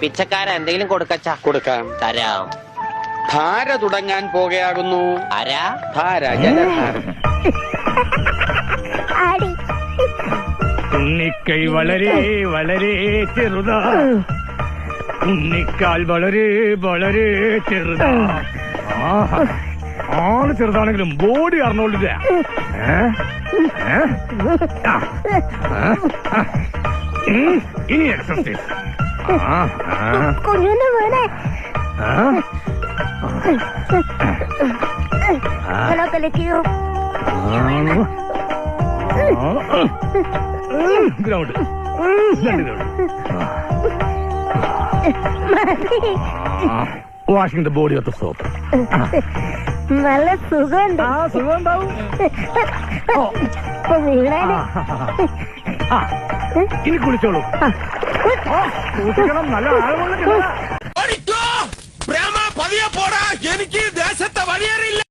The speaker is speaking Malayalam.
പിച്ചക്കാര എന്തെങ്കിലും കൊടുക്കച്ച? കൊടുക്കാം. തരാം. ധാര തുടങ്ങാൻ പോകയാകുന്നു ആരാ? ധാര ജലധാര ആടി. ഉണ്ണിക്കൈ വളരെ വളരെ ചെറുതാ. ഉണ്ണിക്കാൽ വളരെ വളരെ ചെറുതാ. ആഹാ. ആൾ ചെറുതാണെങ്കിലും ബോഡി അറിഞ്ഞോണ്ടില്ല. ഇനി എക്സസൈസ് കുഞ്ഞുന്ന് വീണേ ഹലോ കലക്കിയോ? ഗ്രൗണ്ട്. രണ്ട് ground. Washing the body of the soap. നല്ല സുഖമുണ്ട്. ആ സുഖം ഉണ്ടാവും ആ, ഇനി കുളിച്ചോളൂ. നല്ല ആഴമുള്ള.